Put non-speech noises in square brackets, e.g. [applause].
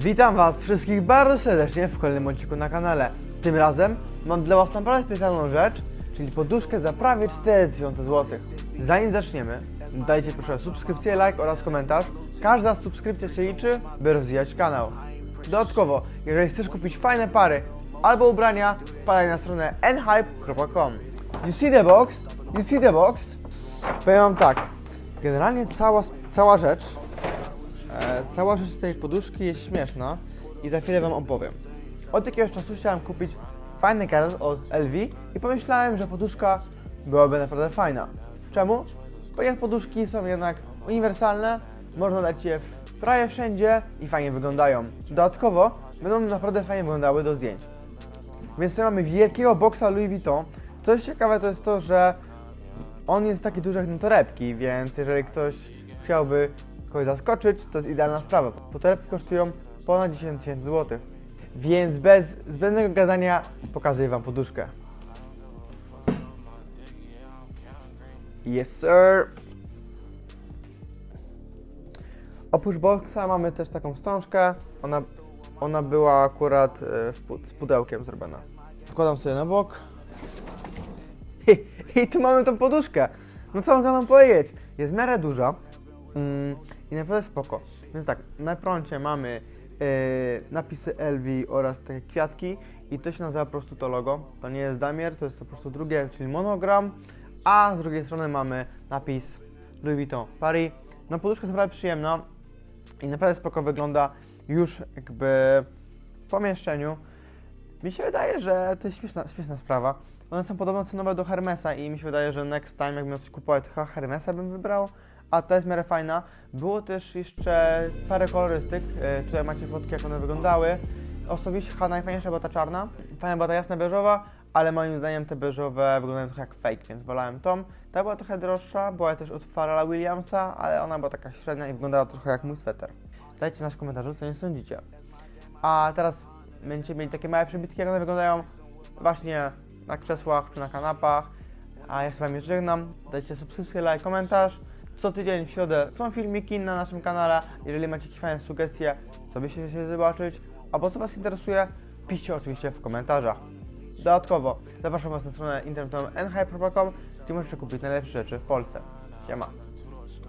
Witam Was wszystkich bardzo serdecznie w kolejnym odcinku na kanale. Tym razem mam dla Was naprawdę specjalną rzecz, czyli poduszkę za prawie 4000 zł. Zanim zaczniemy, dajcie proszę subskrypcję, like oraz komentarz. Każda subskrypcja się liczy, by rozwijać kanał. Dodatkowo, jeżeli chcesz kupić fajne pary albo ubrania, wpadaj na stronę nhype.com. You see the box? You see the box? Powiem Wam tak, generalnie cała, cała rzecz cała rzecz z tej poduszki jest śmieszna i za chwilę Wam opowiem. Od jakiegoś czasu chciałem kupić fajny karet od LV i pomyślałem, że poduszka byłaby naprawdę fajna. Czemu? Ponieważ poduszki są jednak uniwersalne, można dać je prawie wszędzie i fajnie wyglądają. Dodatkowo będą naprawdę fajnie wyglądały do zdjęć. Więc tutaj mamy wielkiego boksa Louis Vuitton. Co jest ciekawe to jest to, że on jest taki duży jak na torebki, więc jeżeli ktoś chciałby kogoś zaskoczyć, to jest idealna sprawa. Bo kosztują ponad 10 tysięcy złotych. Więc bez zbędnego gadania pokazuję Wam poduszkę. Yes sir! Oprócz boksa mamy też taką wstążkę. Ona, ona była akurat e, z pudełkiem zrobiona. Wkładam sobie na bok. I, [laughs] I tu mamy tą poduszkę. No co mogę wam powiedzieć? Jest w miarę duża mm, i naprawdę spoko. Więc tak, na prącie mamy e, napisy LV oraz takie kwiatki i to się nazywa po prostu to logo. To nie jest damier, to jest to po prostu drugie, czyli monogram, a z drugiej strony mamy napis Louis Vuitton Paris. No poduszka jest naprawdę przyjemna i naprawdę spoko wygląda już jakby w pomieszczeniu. Mi się wydaje, że to jest śmieszna, śmieszna sprawa. One są podobno cenowe do Hermesa i mi się wydaje, że next time jakbym coś kupować, to Hermesa bym wybrał. A ta jest w miarę fajna. Było też jeszcze parę kolorystyk. e, Tutaj macie fotki, jak one wyglądały. Osobiście chyba najfajniejsza była ta czarna. Fajna była ta jasna beżowa, ale moim zdaniem te beżowe wyglądają trochę jak fake, więc wolałem tą. Ta była trochę droższa, była też od Pharrella Williamsa, ale ona była taka średnia i wyglądała trochę jak mój sweter. Dajcie nas w komentarzu, co nie sądzicie. A teraz będziecie mieli takie małe przebitki, jak one wyglądają właśnie na krzesłach czy na kanapach. A ja się z Wami żegnam. Dajcie subskrypcję, like, komentarz. Co tydzień w środę są filmiki na naszym kanale. Jeżeli macie jakieś fajne sugestie, co byście chcieli zobaczyć, albo co Was interesuje, piszcie oczywiście w komentarzach. Dodatkowo zapraszam Was na stronę internetową nhype.com, gdzie możecie kupić najlepsze rzeczy w Polsce. Siema.